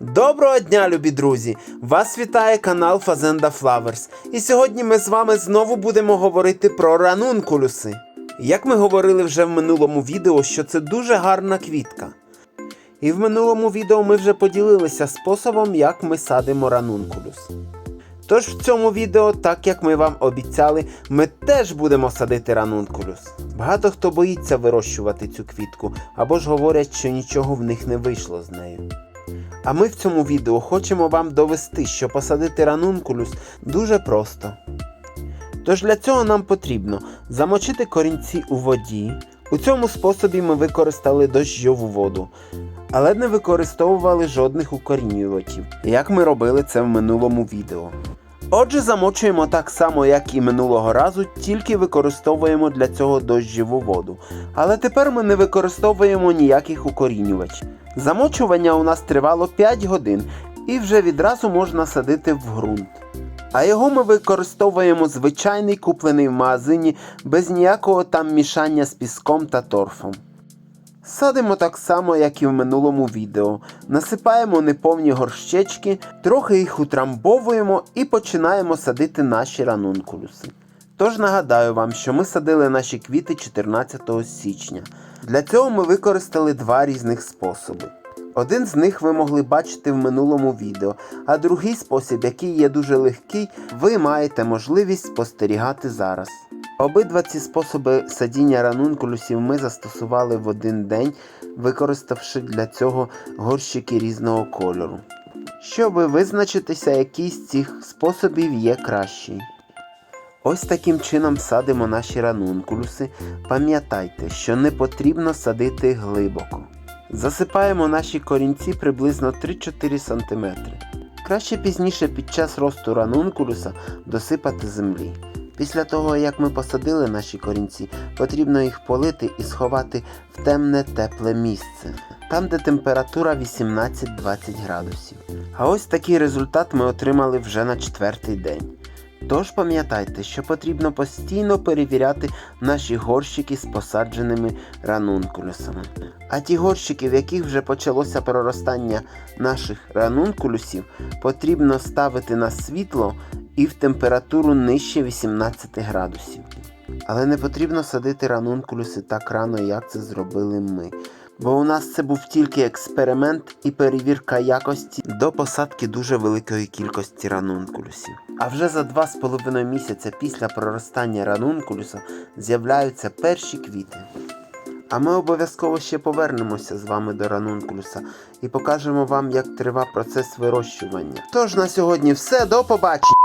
Доброго дня, любі друзі! Вас вітає канал Фазенда Flowers. І сьогодні ми з вами знову будемо говорити про ранункулюси. Як ми говорили вже в минулому відео, що це дуже гарна квітка. І в минулому відео ми вже поділилися способом, як ми садимо ранункулюс. Тож в цьому відео, так як ми вам обіцяли, ми теж будемо садити ранункулюс. Багато хто боїться вирощувати цю квітку, або ж говорять, що нічого в них не вийшло з нею. А ми в цьому відео хочемо вам довести, що посадити ранункулюс дуже просто. Тож для цього нам потрібно замочити корінці у воді. У цьому способі ми використали дощову воду, але не використовували жодних укорінювачів, як ми робили це в минулому відео. Отже, замочуємо так само, як і минулого разу, тільки використовуємо для цього дощову воду. Але тепер ми не використовуємо ніяких укорінювачів. Замочування у нас тривало 5 годин і вже відразу можна садити в ґрунт. А його ми використовуємо звичайний куплений в магазині без ніякого там мішання з піском та торфом. Садимо так само, як і в минулому відео. Насипаємо неповні горщечки, трохи їх утрамбовуємо і починаємо садити наші ранункулюси. Тож нагадаю вам, що ми садили наші квіти 14 січня. Для цього ми використали два різних способи. Один з них ви могли бачити в минулому відео, а другий спосіб, який є дуже легкий, ви маєте можливість спостерігати зараз. Обидва ці способи садіння ранункулюсів ми застосували в один день, використавши для цього горщики різного кольору. Щоб визначитися, який з цих способів є кращий. Ось таким чином садимо наші ранункулюси. Пам'ятайте, що не потрібно садити глибоко. Засипаємо наші корінці приблизно 3-4 см. Краще пізніше під час росту ранункулюса досипати землі. Після того, як ми посадили наші корінці, потрібно їх полити і сховати в темне тепле місце, там де температура 18-20 градусів. А ось такий результат ми отримали вже на четвертий день. Тож пам'ятайте, що потрібно постійно перевіряти наші горщики з посадженими ранункулюсами. А ті горщики, в яких вже почалося проростання наших ранункулюсів, потрібно ставити на світло і в температуру нижче 18 градусів. Але не потрібно садити ранункулюси так рано, як це зробили ми. Бо у нас це був тільки експеримент і перевірка якості до посадки дуже великої кількості ранункулюсів. А вже за 2,5 місяця після проростання ранункулюса з'являються перші квіти. А ми обов'язково ще повернемося з вами до ранункулюса і покажемо вам, як триває процес вирощування. Тож на сьогодні все, до побачення!